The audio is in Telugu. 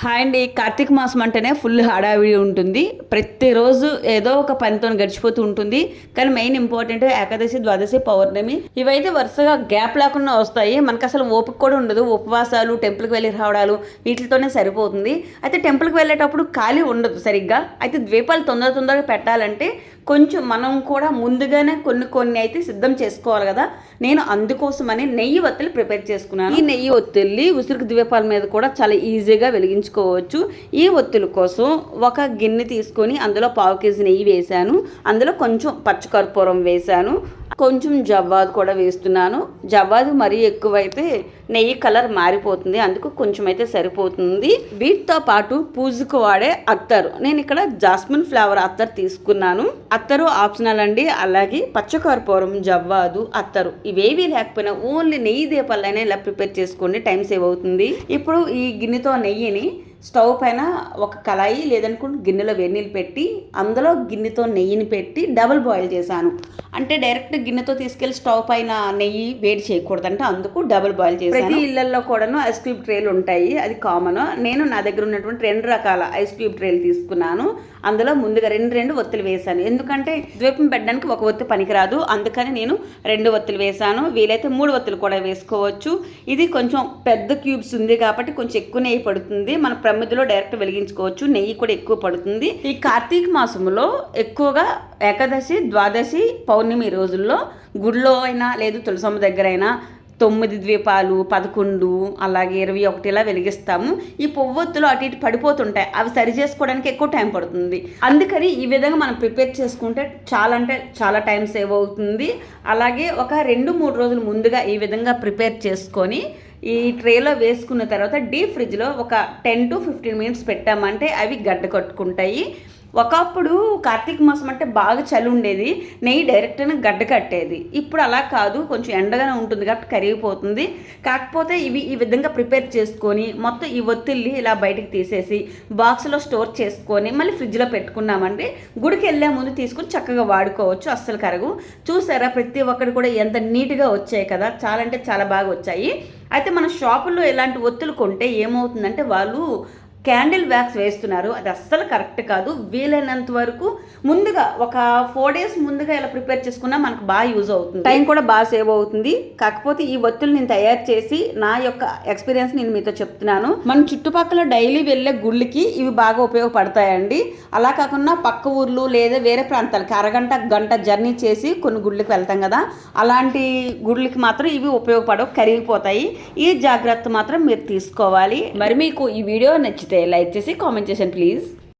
హాయ్ అండి. కార్తీక మాసం అంటేనే ఫుల్ హడావిడి ఉంటుంది. ప్రతిరోజు ఏదో ఒక పనితో గడిచిపోతూ ఉంటుంది. కానీ మెయిన్ ఇంపార్టెంట్ ఏకాదశి ద్వాదశి పౌర్ణమి ఇవైతే వరుసగా గ్యాప్ లేకుండా వస్తాయి. మనకు అసలు ఓపిక కూడా ఉండదు. ఉపవాసాలు టెంపుల్కి వెళ్ళి రావడాలు వీటితోనే సరిపోతుంది. అయితే టెంపుల్కి వెళ్ళేటప్పుడు ఖాళీ ఉండదు సరిగ్గా. అయితే ద్వీపాలు తొందర తొందరగా పెట్టాలంటే కొంచెం మనం కూడా ముందుగానే కొన్ని కొన్ని అయితే సిద్ధం చేసుకోవాలి కదా. నేను అందుకోసమని నెయ్యి ఒత్తిళ్ళు ప్రిపేర్ చేసుకున్నాను. ఈ నెయ్యి ఒత్తిళ్ళి ఉసిరికి ద్వీపాల మీద కూడా చాలా ఈజీగా వెలిగించుకోవచ్చు. ఈ ఒత్తుల కోసం ఒక గిన్నె తీసుకొని అందులో పావు కేజీ నెయ్యి వేశాను. అందులో కొంచెం పచ్చకర్పూరం వేశాను. కొంచెం జవ్వాదు కూడా వేస్తున్నాను. జవ్వాదు మరీ ఎక్కువైతే నెయ్యి కలర్ మారిపోతుంది. అందుకు కొంచెం అయితే సరిపోతుంది. వీటితో పాటు పూజకు వాడే అత్తరు. నేను ఇక్కడ జాస్మిన్ ఫ్లేవర్ అత్తరు తీసుకున్నాను. అత్తరు ఆప్షనల్ అండి. అలాగే పచ్చకర్పూరం జవ్వాదు అత్తరు. ఇవేవి లేకపోయినా ఓన్లీ నెయ్యి దీపాలైనా ఇలా ప్రిపేర్ చేసుకోండి టైం సేవ్ అవుతుంది. ఇప్పుడు ఈ గిన్నెతో నెయ్యిని స్టవ్ పైన ఒక కళాయి లేదనుకుంటే గిన్నెలో వెన్నీళ్ళు పెట్టి అందులో గిన్నెతో నెయ్యిని పెట్టి డబుల్ బాయిల్ చేశాను. అంటే డైరెక్ట్ గిన్నెతో తీసుకెళ్ళి స్టవ్ పైన నెయ్యి వేడి చేయకూడదంటే అందుకు డబుల్ బాయిల్ చేశాను. ప్రతి ఇళ్ళలో కూడాను ఐస్ క్యూబ్ ట్రేలు ఉంటాయి అది కామన్. నేను నా దగ్గర ఉన్నటువంటి రెండు రకాల ఐస్ క్యూబ్ ట్రేలు తీసుకున్నాను. అందులో ముందుగా రెండు రెండు ఒత్తులు వేశాను. ఎందుకంటే ద్వీపం పెట్టడానికి ఒక ఒత్తి పనికిరాదు. అందుకని నేను రెండు ఒత్తులు వేశాను. వీలైతే మూడు ఒత్తులు కూడా వేసుకోవచ్చు. ఇది కొంచెం పెద్ద క్యూబ్స్ ఉంది కాబట్టి కొంచెం ఎక్కువ నెయ్యి పడుతుంది. మన ప్రమిదిలో డైరెక్ట్ వెలిగించుకోవచ్చు. నెయ్యి కూడా ఎక్కువ పడుతుంది. ఈ కార్తీక మాసంలో ఎక్కువగా ఏకాదశి ద్వాదశి పౌర్ణమి రోజుల్లో గుడిలో అయినా లేదు తులసమ్మ దగ్గర అయినా తొమ్మిది ద్వీపాలు పదకొండు అలాగే ఇరవై ఒకటి ఇలా వెలిగిస్తాము. ఈ పొవ్వొత్తులు అటు ఇటు పడిపోతుంటాయి. అవి సరి చేసుకోవడానికి ఎక్కువ టైం పడుతుంది. అందుకని ఈ విధంగా మనం ప్రిపేర్ చేసుకుంటే చాలా అంటే చాలా టైం సేవ్ అవుతుంది. అలాగే ఒక రెండు మూడు రోజులు ముందుగా ఈ విధంగా ప్రిపేర్ చేసుకొని ఈ ట్రేలో వేసుకున్న తర్వాత డీప్ ఫ్రిడ్జ్లో ఒక టెన్ టు ఫిఫ్టీన్ మినిట్స్ పెట్టామంటే అవి గడ్డ కట్టుకుంటాయి. ఒకప్పుడు కార్తీక మాసం అంటే బాగా చలి ఉండేది నెయ్యి డైరెక్ట్గా గడ్డ కట్టేది. ఇప్పుడు అలా కాదు కొంచెం ఎండగానే ఉంటుంది కాబట్టి కరిగిపోతుంది. కాకపోతే ఇవి ఈ విధంగా ప్రిపేర్ చేసుకొని మొత్తం ఈ ఒత్తిళ్ళి ఇలా బయటికి తీసేసి బాక్స్లో స్టోర్ చేసుకొని మళ్ళీ ఫ్రిడ్జ్లో పెట్టుకున్నామంటే గుడికి వెళ్ళే ముందు తీసుకొని చక్కగా వాడుకోవచ్చు అస్సలు కరగు చూసారా ప్రతి ఒక్కటి కూడా ఎంత నీట్గా వచ్చాయి కదా చాలా అంటే చాలా బాగా వచ్చాయి. అయితే మన షాపుల్లో ఇలాంటి ఒత్తులు కొంటే ఏమవుతుందంటే వాళ్ళు క్యాండిల్ వ్యాక్స్ వేస్తున్నారు. అది అస్సలు కరెక్ట్ కాదు. వీలైనంత వరకు ముందుగా ఒక ఫోర్ డేస్ ముందుగా ఇలా ప్రిపేర్ చేసుకున్నా మనకు బాగా యూజ్ అవుతుంది. టైం కూడా బాగా సేవ్ అవుతుంది. కాకపోతే ఈ ఒత్తులు నేను తయారు చేసి నా యొక్క ఎక్స్పీరియన్స్ నేను మీతో చెప్తున్నాను. మన చుట్టుపక్కల డైలీ వెళ్ళే గుళ్ళకి ఇవి బాగా ఉపయోగపడతాయండి. అలా కాకుండా పక్క ఊర్లు లేదా వేరే ప్రాంతాలకి అరగంట గంట జర్నీ చేసి కొన్ని గుళ్ళకి వెళ్తాం కదా. అలాంటి గుళ్ళకి మాత్రం ఇవి ఉపయోగపడవు కరిగిపోతాయి. ఈ జాగ్రత్త మాత్రం మీరు తీసుకోవాలి. మరి మీకు ఈ వీడియో నచ్చితే లైక్ చేసి కామెంట్ చేసాను ప్లీజ్